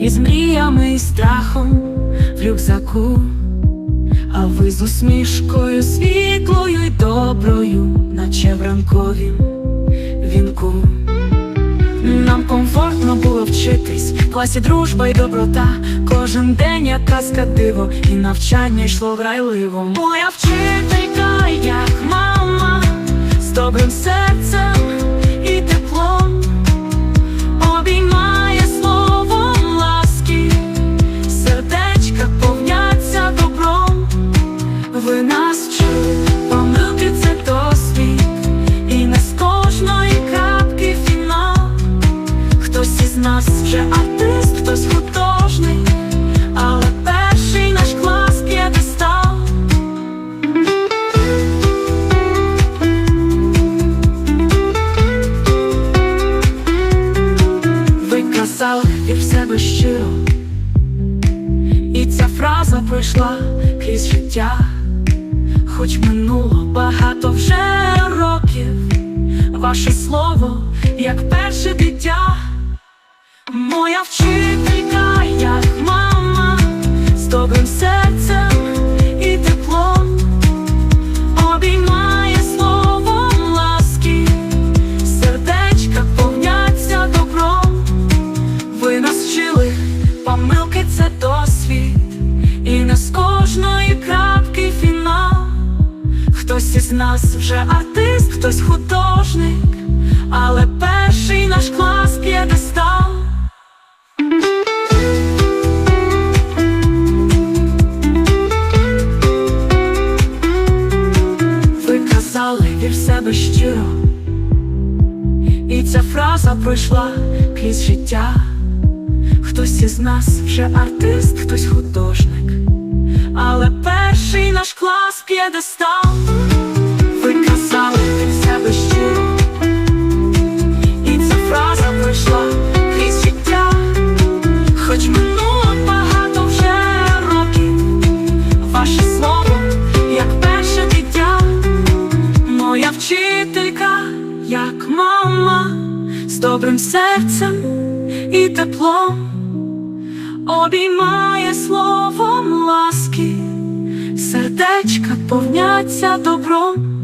із мріями і страхом в рюкзаку, а ви з усмішкою світлою й доброю, наче в ранковім вінку. Нам комфортно було вчитись, в класі дружба й доброта. Кожен день як казка диво, і навчання йшло грайливо. Моя вчителька, пройшла крізь життя, хоч минуло багато вже років, ваше слово, як перше дитя, моя вчителька, як мама, з добрим серцем і теплом, обіймає словом ласки, сердечка повняться добром. Ви нас вчили, помилки це Хтось із нас вже артист, хтось художник, але перший наш клас п'єдестал. Ви казали вір в себе щиро, і ця фраза пройшла крізь життя. Хтось із нас вже артист, хтось художник, але перший клас п'єдестал. Ви казали ти в себе щиро, і ця фраза пройшла крізь життя, хоч минуло багато вже років, ваше слово, як перше дитя, моя вчителька, як мама, з добрим серцем і теплом. Обіймає словом ласки, повняться добром.